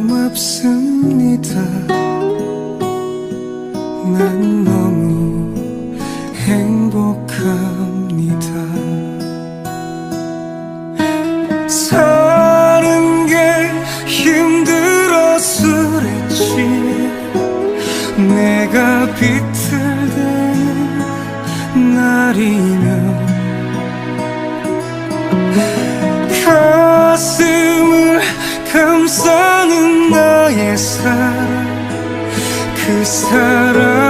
고맙습니다. 난 너무 행복합니다. 사는 게 힘들었으랬지. 내가 비틀 그 사랑